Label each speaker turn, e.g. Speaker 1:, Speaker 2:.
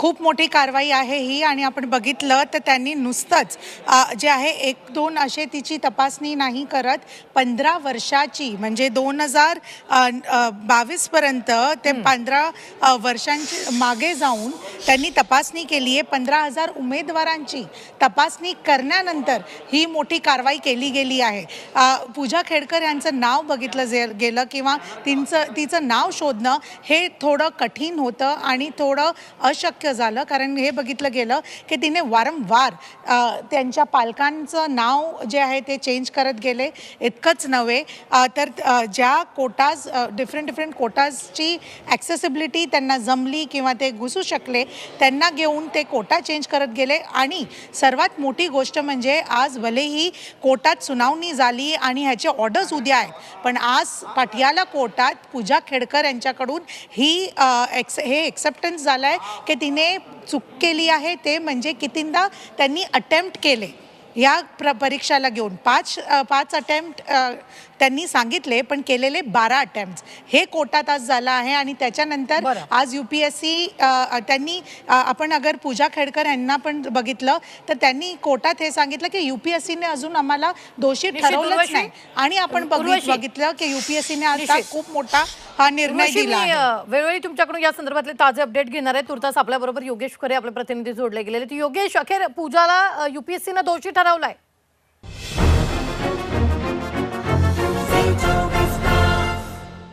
Speaker 1: खूप मोठी कारवाई आहे ही आणि आपण बघितलं तर त्यांनी नुसतंच जे आहे एक दोन असे तिची तपासणी नाही करत. पंधरा वर्षाची म्हणजे दोन हजार बावीसपर्यंत ते पंधरा वर्षांची मागे जाऊन त्यांनी तपासणी केली आहे. पंधरा हजार उमेदवारांची तपासणी करण्यानंतर ही मोठी कारवाई केली गेली आहे. पूजा खेडकर यांचं नाव बघितलं जे गेलं किंवा तिचं तिचं नाव शोधणं हे थोडं कठीण होतं आणि थोडं अशक्य झालं. कारण हे बघितलं गेलं की तिने वारंवार त्यांच्या पालकांचं नाव जे आहे ते चेंज करत गेले. इतकंच नव्हे तर ज्या कोटाज डिफरंट डिफरंट कोटाजची ॲक्सेसिबिलिटी त्यांना जमली किंवा ते घुसू शकले त्यांना घेऊन ते कोटा चेंज करत गेले. आणि सर्वात मोठी गोष्ट म्हणजे आज भलेही कोर्टात सुनावणी झाली आणि ह्याचे ऑर्डर्स उद्या आहेत पण आज पाटियाला कोर्टात पूजा खेडकर यांच्याकडून ही एक्स हे एक्सेप्टन्स झालं आहे की तिने चूक केली आहे ते म्हणजे कितींदा त्यांनी अटेम्प्ट केले या प्र परीक्षाला घेऊन पाच पाच अटेम्प्ट त्यांनी सांगितले पण केलेले बारा अटेम्प्ट हे कोर्टात आज झालं आहे आणि त्याच्यानंतर. आज यू पी एस सी त्यांनी आपण अगर पूजा खेडकर यांना पण बघितलं तर त्यांनी कोर्टात हे सांगितलं की यू पी एस सीने अजून आम्हाला दोषी ठरवलंच. नाही आणि आपण. बघितलं की युपीएससीने आता
Speaker 2: निश्चित.
Speaker 1: खूप मोठा हा निर्णय दिला आहे.
Speaker 2: वेळोवेळी तुमच्याकडून या संदर्भातले ताजे अपडेट घेणार आहे. तुर्तास आपल्या बरोबर योगेश खरे आपले प्रतिनिधी जोडले गेलेले. आहेत. योगेश अखेर पूजाला युपीएससीनं दोषी ठरवलाय.